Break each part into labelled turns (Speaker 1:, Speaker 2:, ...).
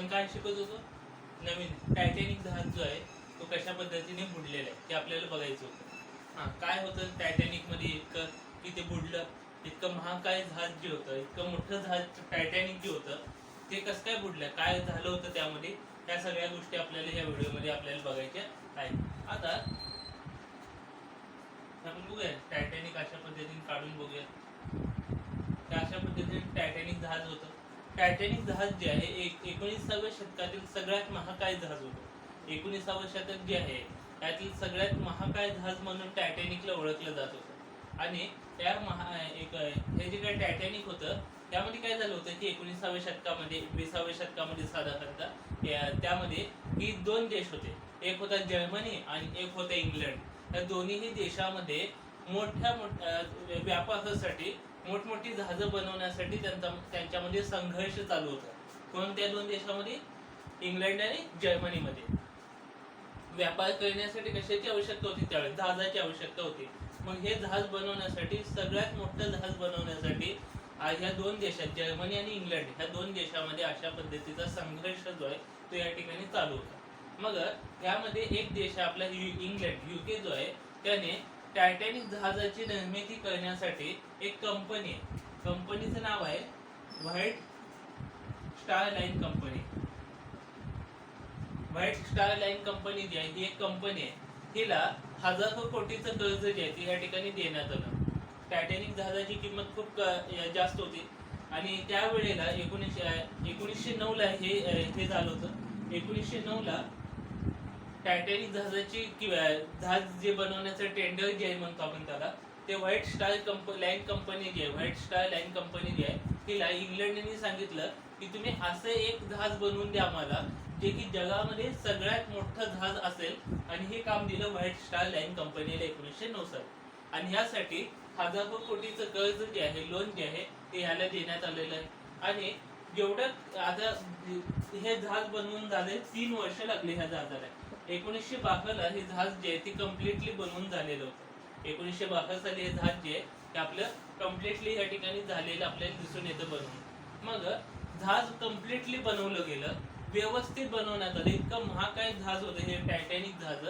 Speaker 1: आपण काय शिकत होतो? नवीन टायटॅनिक जहाज जो आहे तो कशा पद्धतीने बुडलेला आहे ते आपल्याला बघायचं होतं. हा काय होतं टायटॅनिकमध्ये इतकं की ते बुडलं? इतकं महाकाय जहाज जे होतं इतकं मोठं जहाज टायटॅनिक जे होतं ते कसं काय बुडलं? काय झालं होतं त्यामध्ये? त्या सगळ्या गोष्टी आपल्याला या व्हिडिओमध्ये आपल्याला बघायच्या आहेत. आता आपण बघूया टायटॅनिक अशा पद्धतीने काढून बघूया. त्या अशा पद्धतीने टायटॅनिक जहाज होतं? टायटॅनिक जहाज जे आहे एक एकोणीसाव्या शतकातील सगळ्यात महाकाय जहाज होतं. एकोणीसावं शतक जे आहे त्यातील सगळ्यात महाकाय जहाज म्हणून टायटॅनिकला ओळखलं जात होतं. आणि त्या महा एक हे जे काही टायटॅनिक होतं त्यामध्ये काय झालं होतं की एकोणीसाव्या शतकामध्ये विसाव्या शतकामध्ये साधारणतः त्यामध्ये ही दोन देश होते. एक होता जर्मनी आणि एक होता इंग्लंड. या दोन्हीही देशामध्ये मोठ्या मोठ्या व्यापारासाठी मोठमोठी जहाजं बनवण्यासाठी त्यांचा त्यांच्यामध्ये संघर्ष चालू होता. कोणत्या दोन देशामध्ये? इंग्लंड आणि जर्मनीमध्ये. व्यापार करण्यासाठी कशाची आवश्यकता होती? त्यावेळेस जहाजाची आवश्यकता होती. मग हे जहाज बनवण्यासाठी सगळ्यात मोठं जहाज बनवण्यासाठी आज ह्या दोन देशात जर्मनी आणि इंग्लंड ह्या दोन देशामध्ये अशा पद्धतीचा संघर्ष जो आहे तो या ठिकाणी चालू होता. मग यामध्ये एक देश आहे आपला इंग्लंड युके जो आहे त्याने टायटॅनिक जहाजाची निर्मिती करण्यासाठी एक कंपनी आहे. कंपनीचं नाव आहे white star line company white star line company जी आहे ही एक कंपनी आहे. हिला हजारो कोटीचं कर्ज जे आहे ती या ठिकाणी देण्यात आलं. टायटॅनिक जहाजाची किंमत खूप जास्त होती. आणि त्यावेळेला एकोणीसशे एकोणीसशे नऊ ला हे हे झालं होतं. एकोणीसशे नऊ ला टायटॅनिक जहाजाची किंवा जहाज जे बनवण्याचं टेंडर जे आहे म्हणतो आपण त्याला ते व्हाईट स्टार कंप लाईन कंपनी जी आहे व्हाईट स्टार लाईन कंपनी जी आहे तिला इंग्लंडने सांगितलं की तुम्ही असं एक जहाज बनवून द्या आम्हाला जे की जगामध्ये सगळ्यात मोठं जहाज असेल. आणि हे काम दिलं व्हाईट स्टार लाईन कंपनीला एकोणीसशे नऊ साली आणि ह्यासाठी हजारो कोटीचं कर्ज जे आहे लोन जे आहे ते ह्याला देण्यात आलेलं आहे. आणि जेवढं आता हे जहाज बनवून झाले तीन वर्ष लागले ह्या जहाजाला. एकोणीसशे बाराला हे जहाज जे आहे ते कम्प्लिटली बनवून झालेलं होतं. एकोणीसशे बारा साली हे जहाज जे आहे ते आपलं कम्प्लिटली या ठिकाणी झालेलं आपल्याला दिसून येतं बनवून. मग जहाज कम्प्लिटली बनवलं गेलं व्यवस्थित बनवण्यात आलं. इतकं महाकाय जहाज होतं हे टायटॅनिक जहाज.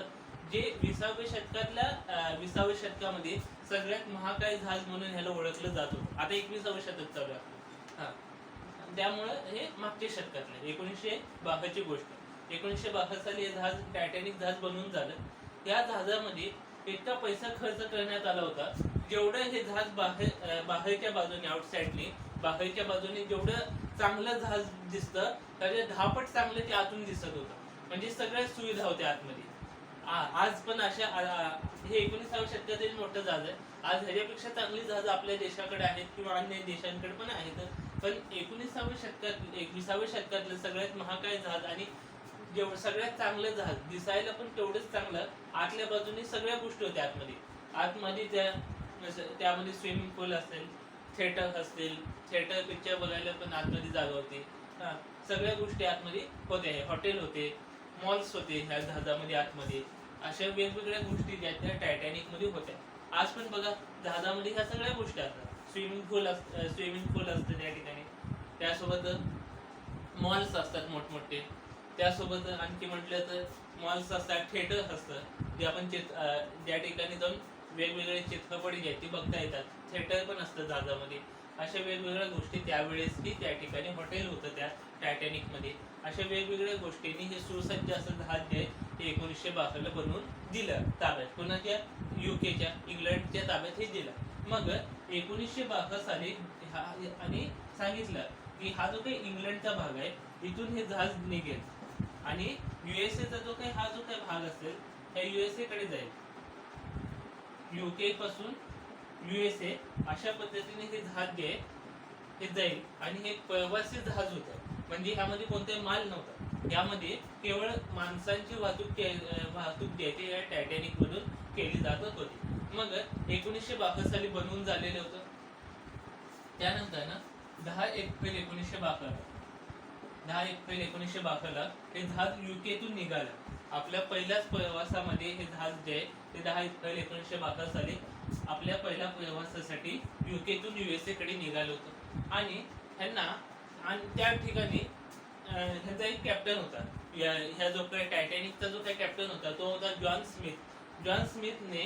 Speaker 1: जे विसाव्या शतकातल्या विसाव्या शतकामध्ये सगळ्यात महाकाय जहाज म्हणून ह्याला ओळखलं जात होतं. आता एकविसावं शतक चालू आहे. हा. त्यामुळं हे मागच्या शतकातलं एकोणीसशे बाराची गोष्ट. एकोणीसशे बारा साली हे जहाज टायटॅनिक जहाज बनवून झालं. या जहाजामध्ये इतका पैसा खर्च करण्यात आला होता. जेवढं हे जहाज बाहेर बाहेरच्या बाजूने आउटसाईडने बाहेरच्या बाजूने जेवढं चांगलं जहाज दिसतं त्याच्या दहापट चांगलं ते आतून दिसत होतं. म्हणजे सगळ्या सुविधा होत्या आतमध्ये. आज पण अशा हे एकोणीसाव्या शतकातील मोठं जहाज आहे. आज ह्याच्यापेक्षा चांगली जहाज आपल्या देशाकडे आहेत किंवा अन्य देशांकडे पण आहेत. पण एकोणीसाव्या शतकात एकविसाव्या शतकातलं सगळ्यात महाकाय जहाज आणि जेवढं सगळ्यात चांगलं जहाज दिसायला पण तेवढंच चांगलं आतल्या बाजूने सगळ्या गोष्टी होत्या आतमध्ये. आतमध्ये त्या त्यामध्ये स्विमिंग पूल असेल थिएटर असतील थिएटर पिक्चर बघायला पण आतमध्ये जागा होती. हां सगळ्या गोष्टी आतमध्ये होत्या हॉटेल होते मॉल्स होते ह्या जहाजामध्ये आतमध्ये. अशा वेगवेगळ्या गोष्टी ज्या त्या टायटॅनिकमध्ये होत्या. आज पण बघा जहाजामध्ये ह्या सगळ्या गोष्टी असतात. स्विमिंग पूल स्विमिंग पूल असतं त्या ठिकाणी. त्यासोबत मॉल्स असतात मोठमोठे. त्यासोबत आणखी म्हटलं तर मॉल्स असतात थिएटर असतं जे आपण चित ज्या ठिकाणी जाऊन वेगवेगळे चित्रपट घ्या ती बघता येतात. थिएटर पण असतं जहाजामध्ये अशा वेगवेगळ्या गोष्टी त्यावेळेसही त्या ठिकाणी हॉटेल होतं त्या टायटॅनिकमध्ये अशा वेगवेगळ्या गोष्टींनी हे सुसज्ज असं जहाज जे आहे ते एकोणीसशे बासष्टला बनवून दिलं ताब्यात. कोणाच्या? युकेच्या इंग्लंडच्या ताब्यात हे दिलं. मग एकोणीसशे बासष्ट साली हा आणि सांगितलं की हा जो काही इंग्लंडचा भाग आहे इथून हे जहाज निघेल. आणि युएसएचा जो काही हा जो काही भाग असेल त्या युएसए कडे जाईल. युके पासून युएसए अशा पद्धतीने हे जहाज घे आहे हे जाईल. आणि हे प्रवासी जहाज होतं. म्हणजे ह्यामध्ये कोणताही माल नव्हता. यामध्ये केवळ माणसांची वाहतूक के- वाहतूक द्यायची या टायटॅनिक मधून केली जात होती. मग एकोणीसशे बासष्ट साली बनवून झालेलं होतं. त्यानंतर ना दहा एप्रिल एकोणीसशे बासष्ट दहा एप्रिल एकोणीसशे बाराला हे जहाज युकेतून निघालं. आपल्या पहिल्याच प्रवासामध्ये हे जहाज जे आहे ते दहा एप्रिल एकोणीसशे बारा साली आपल्या पहिल्या प्रवासासाठी युकेतून यू एस एकडे निघालं होतं. आणि ह्यांना आणि त्या ठिकाणी ह्याचा एक कॅप्टन होता. या ह्या जो काही टायटॅनिकचा जो काही कॅप्टन होता तो होता जॉन स्मिथ जॉन स्मिथने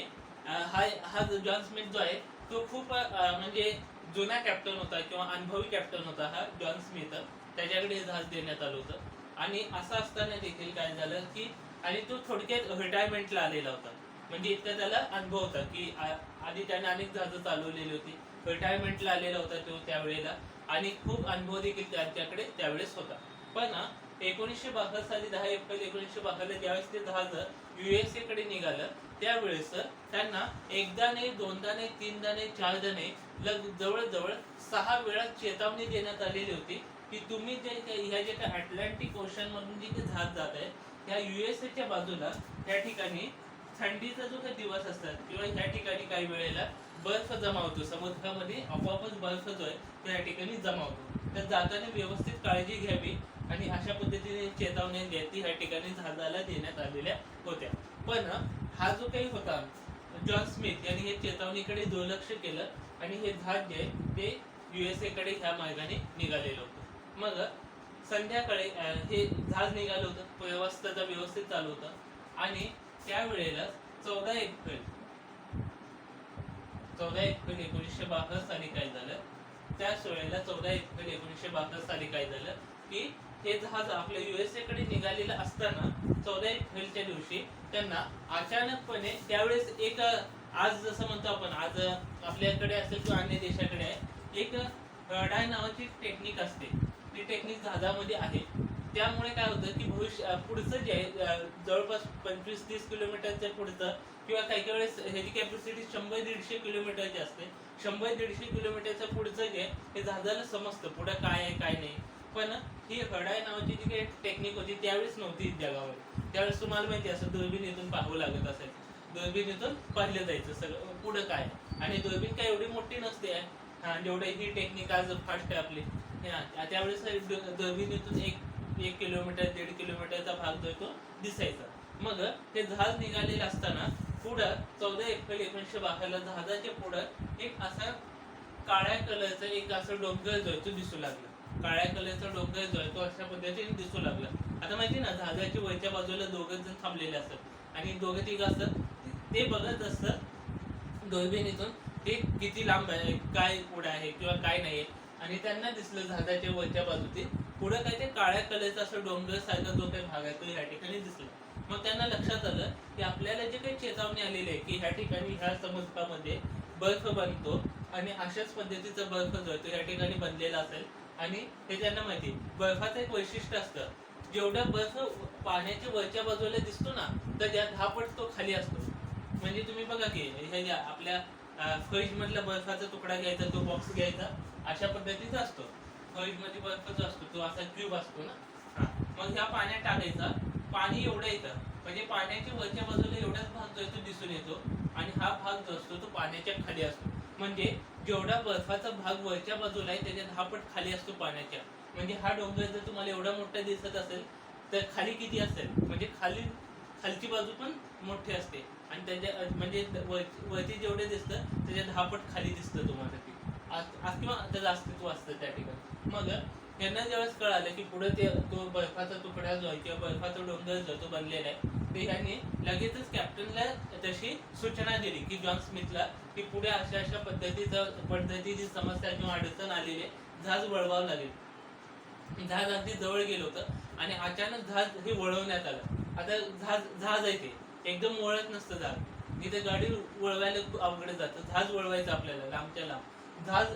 Speaker 1: हा हा जॉन स्मिथ जो आहे तो खूप म्हणजे जुना कॅप्टन होता किंवा अनुभवी कॅप्टन होता हा जॉन स्मिथ त्याच्याकडे हे जहाज देण्यात आलं होतं. आणि असं असताना देखील काय झालं की आणि तो थोडक्यात रिटायरमेंटला आलेला होता. म्हणजे इतका त्याला अनुभव होता की आधी त्याने अनेक जहाजं चालवलेली होती. रिटायरमेंटला आलेला होता तो त्यावेळेला. आणि खूप अनुभव देखील त्यांच्याकडे त्यावेळेस होता. पण एकोणीसशे बासष्ट साली दहा एप्रिल एकोणीसशे बासष्टला ज्यावेळेस ते जहाज युएसए कडे निघालं त्यावेळेस त्यांना एकदा नाही दोनदा नाही तीनदा नाही चारदा नाही लग जवळजवळ सहा वेळा चेतावणी देण्यात आलेली होती. की तुम्ही जे काही- ह्या जे काही अटलांटिक ओशन मधून जे काही जहाज जात आहे त्या युएसएच्या बाजूला त्या ठिकाणी थंडीचा जो काही दिवस असतात किंवा ह्या ठिकाणी काही वेळेला बर्फ जमा होतो समुद्रामध्ये आपोआपच बर्फ जो आहे तो या ठिकाणी जमा होतो तर जाताना व्यवस्थित काळजी घ्यावी आणि अशा पद्धतीने चेतावणी द्यायची ती ह्या ठिकाणी झाडाला देण्यात आलेल्या होत्या. पण हा जो काही होता जॉन स्मिथ यांनी हे चेतावणीकडे दुर्लक्ष केलं आणि हे झाड जे आहे ते युएसए कडे ह्या मार्गाने निघालेलं होतं. मग संध्याकाळी हे जहाज निघालं होतं व्यवस्था व्यवस्थित चालू होतं. आणि त्यावेळेला चौदा एप्रिल चौदा एप्रिल एकोणीसशे बासष्ट साली काय झालं? त्याच वेळेला चौदा एप्रिल एकोणीसशे बासष्ट साली काय झालं? की हे जहाज आपल्या युएसए कडे निघालेलं असताना चौदा एप्रिलच्या दिवशी त्यांना अचानकपणे त्यावेळेस एक आज जसं म्हणतो आपण आज आपल्याकडे असेल किंवा अन्य देशाकडे आहे एक रडाय नावाची टेक्निक असते. ती टेक्निक जहाजामध्ये आहे. त्यामुळे काय होतं की भविष्य पुढचं जे आहे जवळपास पंचवीस तीस किलोमीटरच्या पुढचं किंवा काही काही वेळेस ह्याची कॅपॅसिटी शंभर दीडशे किलोमीटरची असते. शंभर दीडशे किलोमीटरचं पुढचं जे आहे, हे जहाजाला समजतं पुढं काय आहे काय नाही. पण ही हडाय नावाची जी काही टेक्निक होती त्यावेळेस नव्हती जगावर त्यावेळेस तुम्हाला माहिती असं दुर्बिणीतून पाहावं लागत असेल दुर्बिणीतून पाहिलं जायचं सगळं पुढं काय आणि दुर्बीण काय एवढी मोठी नसते आहे हा जेवढे ही टेक्निक आज फास्ट आहे आपली. त्यावेळेस जमिनीतून एक एक किलोमीटर दीड किलोमीटरचा भाग जो आहे तो दिसायचा. मग ते जहाज निघालेले असताना पुढं चौदा एप्रिल एकोणीसशे बाराला जहाजाच्या पुढं एक असा काळ्या कलरचा एक असं डोंगर जो आहे तो दिसू लागला. काळ्या कलरचा डोंगर जो आहे तो अशा पद्धतीने दिसू लागला. आता माहिती ना जहाजाच्या वरच्या बाजूला दोघं जण थांबलेले असतात. आणि दोघं तिघ असतात. ते बघत असतात दुर्बिणीतून ते किती लांब आहे काय पुढे आहे किंवा काय नाही आणि त्यांना दिसलं झाडाच्या वरच्या बाजूचे पुढे काय ते काळ्या कलरचा असं डोंगर सारखा जो काही भाग आहे तो ह्या ठिकाणी दिसला. मग त्यांना लक्षात आलं की आपल्याला जे काही चेतावणी आलेली आहे की ह्या ठिकाणी ह्या समुद्रामध्ये बर्फ बनतो आणि अशाच पद्धतीचा बर्फ जो आहे तो ठिकाणी बनलेला असेल. आणि हे त्यांना माहिती बर्फाचं एक वैशिष्ट्य असतं. जेवढा बर्फ पाण्याच्या वरच्या बाजूला दिसतो ना तर त्या दहा पट तो खाली असतो. म्हणजे तुम्ही बघा की हे आपल्या फ्रीज मधला बर्फाचा तुकडा घ्यायचा तो बॉक्स घ्यायचा. अशा पद्धतीचा असतो. फ्रीजमध्ये बर्फ जो असतो तो असा क्यूब असतो ना? हा. मग ह्या पाण्यात टाकायचा. पाणी एवढं येतं. म्हणजे पाण्याच्या वरच्या बाजूला एवढाच भाग जो आहे तो दिसून येतो. आणि हा भाग जो असतो तो पाण्याच्या खाली असतो. म्हणजे जेवढा बर्फाचा भाग वरच्या बाजूला आहे त्याच्या दहा पट खाली असतो पाण्याच्या. म्हणजे हा डोंगर जर तुम्हाला एवढा मोठा दिसत असेल तर खाली किती असेल? म्हणजे खाली खालची बाजू पण मोठी असते. आणि त्याच्या म्हणजे वरती जेवढे दिसतं त्याच्या दहा पट खाली दिसतं तुम्हाला ते. किंवा त्याचं अस्तित्व असतं त्या ठिकाणी. मग यांना ज्यावेळेस कळालं की पुढे ते तो बर्फाचा तुकडा जो आहे किंवा बर्फाचा डोंगर जो तो बनलेला आहे ते यांनी लगेचच कॅप्टनला तशी सूचना दिली की जॉन स्मिथला की पुढे अशा अशा पद्धतीचं पद्धतीची समस्या किंवा अडचण आलेली आहे जहाज वळवावं लागेल. जहाज अगदी जवळ गेलं होतं आणि अचानक जहाज हे वळवण्यात आलं. आता झाज झाज आहे ते. एकदम वळत नसतं जहाज इथे गाडी वळवायला खूप अवघड जातं. झाज वळवायचं आपल्याला लांबच्या लांब. झाज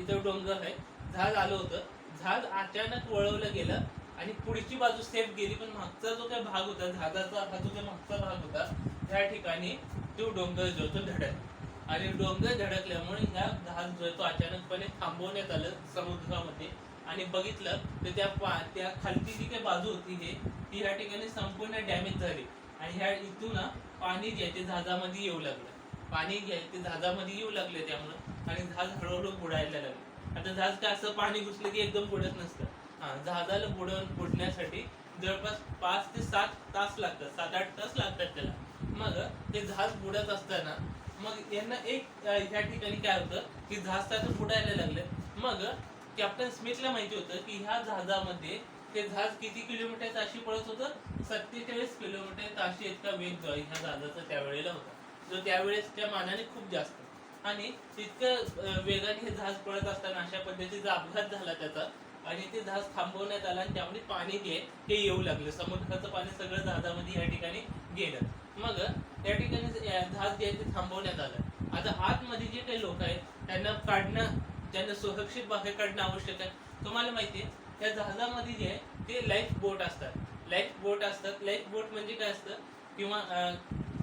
Speaker 1: इथं डोंगर आहे. जहाज आलं होतं. झाज अचानक वळवलं गेलं आणि पुढची बाजू सेफ गेली पण मागचा जो काही भाग होता जहाजाचा हा जो काही मागचा भाग होता त्या ठिकाणी तो डोंगर जो तो धडक आणि डोंगर धडकल्यामुळे ह्या जहाज जो आहे तो अचानकपणे थांबवण्यात आलं समुद्रामध्ये. आणि बघितलं तर त्या पा त्या खालची जी काही बाजू होती हे ती ह्या ठिकाणी संपूर्ण डॅमेज झाली. आणि ह्या इथून ना पाणी जे आहे ते जहाजामध्ये येऊ लागलं. पाणी जे आहे ते जहाजामध्ये येऊ लागले त्यामुळं आणि जहाज हळूहळू बुडायला लागलं. आता जहाज काय असं पाणी घुसलं की एकदम बुडत नसतं. हा जहाजाला बुडवून बुडण्यासाठी जवळपास पाच ते सात तास लागतात. सात आठ तास लागतात त्याला. मग ते जहाज बुडत असताना मग यांना एक ह्या ठिकाणी काय होतं की जहाज त्याचं बुडायला लागलं. मग कॅप्टन स्मिथला माहिती होतं की ह्या जहाजामध्ये ते जहाज किती किलोमीटर ताशी पळत होतं? सत्तेचाळीस किलोमीटर ताशी इतका वेग जो ह्या जहाजाचा त्यावेळेला होता. जो त्यावेळेस त्या मानाने खूप जास्त. आणि इतकं वेगाने हे जहाज पळत असताना अशा पद्धतीचा अपघात झाला त्याचा. आणि ते जहाज थांबवण्यात आलं आणि त्यामध्ये पाणी जे हे ते येऊ लागलं. समुद्राचं पाणी सगळं जहाजामध्ये या ठिकाणी गेलं. मग त्या ठिकाणी जहाज जे आहे ते थांबवण्यात आलं. आता आतमध्ये जे काही लोक आहेत त्यांना काढणं ज्यांना सुरक्षित बाहेर काढणं आवश्यक आहे. तुम्हाला माहिती आहे त्या जहाजामध्ये जे आहे ते लाईफ बोट असतात. लाईफ बोट असतात. लाईफ बोट म्हणजे काय असतं? किंवा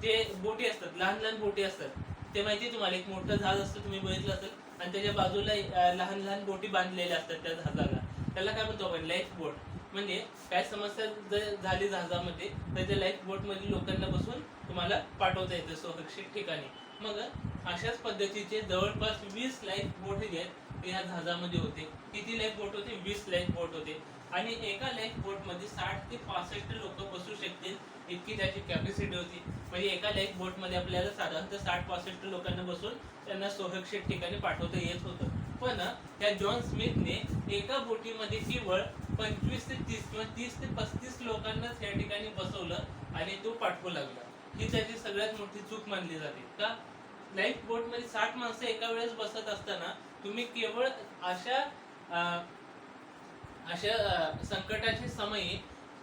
Speaker 1: ते बोटी असतात लहान लहान बोटी असतात. ते माहिती आहे तुम्हाला? एक मोठं जहाज असतं तुम्ही बघितलं असेल. आणि त्याच्या बाजूला लहान लहान बोटी बांधलेल्या असतात त्या जहाजाला. त्याला काय म्हणतो आपण? लाईफ बोट म्हणजे काय समस्या जर झाली जहाजामध्ये तर त्या लाईफ बोट लोकांना बसून तुम्हाला पाठवता येतं सुरक्षित ठिकाणी. मग अशाच पद्धतीचे जवळपास वीस लाईफ बोट जे आहेत या जहाजामध्ये होते. किती लाईफ बोट होते? वीस लाईफ बोट होते. आणि एका लाईफ बोटमध्ये साठ ते पासष्ट लोक बसू शकतील इतकी त्याची कॅपॅसिटी होती. म्हणजे एका लाईफ बोटमध्ये आपल्याला साधारणतः साठ पासष्ट लोकांना बसून त्यांना सुरक्षित ठिकाणी पाठवता येत होतं. पण त्या जॉन स्मिथने एका बोटीमध्ये केवळ पंचवीस ते तीस किंवा तीस ते पस्तीस लोकांनाच या ठिकाणी बसवलं आणि तो पाठवू लागला. ही त्याची सगळ्यात मोठी चूक मानली जाते. का? लाईफ बोटमध्ये साठ माणसं एका वेळेस बसत असताना तुम्ही केवळ अशा अशा संकटाच्या समयी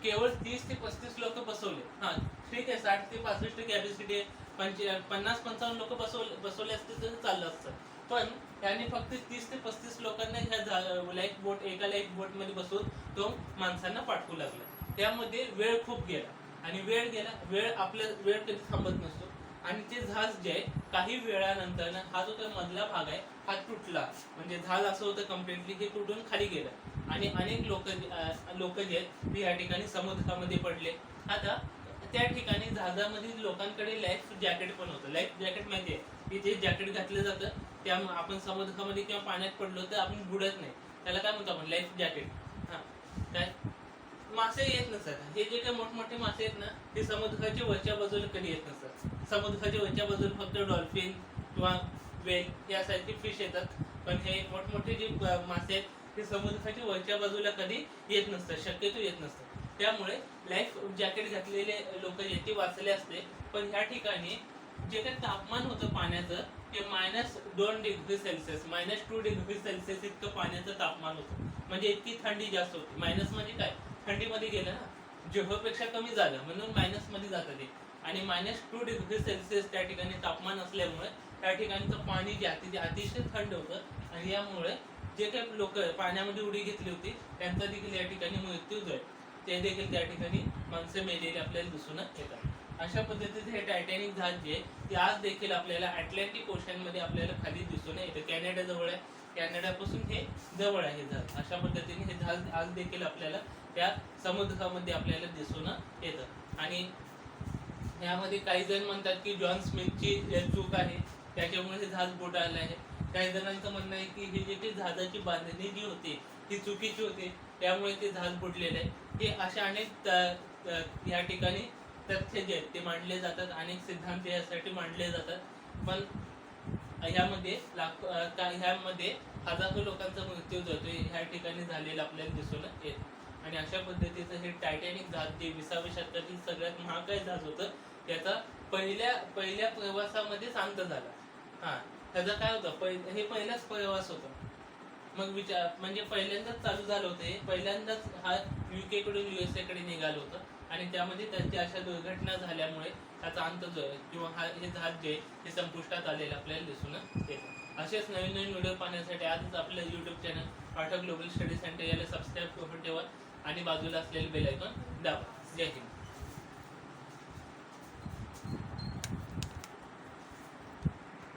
Speaker 1: केवळ तीस ते पस्तीस लोक बसवले. हा ठीक आहे साठ ते पासष्ट कॅपॅसिटी आहे. पंच पन्नास पंचावन्न लोक बसवले बसवले असते तर चाललं असतं. पण त्याने फक्त तीस ते पस्तीस लोकांना ह्या लाईफ बोट एका लाईफ बोटमध्ये बसून तो माणसांना पाठवू लागला. त्यामध्ये वेळ खूप गेला. आणि वेळ गेला वेळ आपल्या वेळ कधी थांबत नसतो. आणि ते झाज जे आहे काही वेळानंतर हा जो तर मधला भाग आहे हा तुटला. म्हणजे झाज असं होतं कम्प्लिटली हे तुटून खाली गेलं. आणि अनेक लोक लोक जे आहेत ते या ठिकाणी समुद्रामध्ये पडले. आता त्या ठिकाणी जहाजामधील लोकांकडे लाईफ जॅकेट पण होतं. लाईफ जॅकेट माहिती आहे? की जे जॅकेट घातलं जातं त्या आपण समुद्रामध्ये किंवा पाण्यात पडलो तर आपण बुडत नाही. त्याला काय म्हणतो आपण? लाईफ जॅकेट हा. काय मासे येत नसतात. हे जे काही मोठमोठे मासे आहेत ना ते समुद्राच्या वरच्या बाजूला कधी येत नसतात. समुद्राच्या वरच्या बाजूला फक्त डॉल्फिन किंवा वेल यासारखे फिश येतात. पण हे मोठमोठे जे मासे आहेत ते समुद्राच्या वरच्या बाजूला कधी येत नसतात. शक्यतो येत नसतात. त्यामुळे लाईफ जॅकेट घातलेले लोक जे वाचले असते. पण ह्या ठिकाणी जे काही तापमान होतं पाण्याचं ते मायनस दोन degree Celsius minus two degree Celsius इतकं पाण्याचं तापमान होतं. म्हणजे इतकी थंडी जास्त होती. मायनस म्हणजे काय? थंडीमध्ये गेलं ना जेव्हापेक्षा कमी झालं म्हणून मायनसमध्ये जातं ते. आणि मायनस टू डिग्री सेल्सिअस त्या ठिकाणी तापमान असल्यामुळे त्या ठिकाणचं पाणी जे आहे ते अतिशय थंड होतं. आणि यामुळे जे काही लोक पाण्यामध्ये उडी घेतली होती त्यांचा देखील या ठिकाणी मृत्यू झाला. ते देखील त्या ठिकाणी माणसं मेलेली आपल्याला दिसून येतात. अशा पद्धतीचे हे टायटॅनिक जहाज जे आहे ते आज देखील आपल्याला अटलांटिक ओशनमध्ये आपल्याला खाली दिसून येतं. कॅनडा जवळ आहे. कॅनडापासून हे जवळ आहे जहाज. अशा पद्धतीने हे जहाज आज देखील आपल्याला त्या समुद्रामध्ये आपल्याला दिसून येतं. आणि यामध्ये काही जण म्हणतात की जॉन स्मिथची चूक आहे. त्याच्यामुळे हे जहाज बुडालं आहे. काही जणांचं म्हणणं आहे की हे जे काही जहाजाची बांधणी जी होती ती चुकीची होती. त्यामुळे ते जहाज बुडलेलं आहे. हे अशा अनेक या ठिकाणी तथ्य जे आहेत ते मांडले जातात. अनेक सिद्धांत यासाठी मांडले जातात. पण ह्यामध्ये लाख ह्यामध्ये हजारो लोकांचा मृत्यू जो ह्या ठिकाणी झालेला आपल्याला दिसून येत. आणि अशा पद्धतीचं हे टायटॅनिक जहाज जे विसाव्या शतकातील सगळ्यात महागाय जहाज होतं त्याचा पहिल्या पहिल्या प्रवासामध्येच अंत झाला. हा त्याचा काय होतं? पहि- हे पहिलाच प्रवास होता. मग विचार म्हणजे पहिल्यांदाच चालू झालं होतं हे. पहिल्यांदाच हा युके कडून युएसए कडे निघालं होतं. आणि त्यामध्ये त्यांची अशा दुर्घटना झाल्यामुळे त्याचा अंत जो आहे किंवा हा हे जहाज जे हे संपुष्टात आलेलं आपल्याला दिसून येतं. असेच नवीन नवीन व्हिडिओ पाहण्यासाठी आजच आपलं YouTube channel Pathak global study centre याला सबस्क्राईब करून ठेवा. आणि बाजूला असलेले बेल ऐकून दाबा. जय हिंद.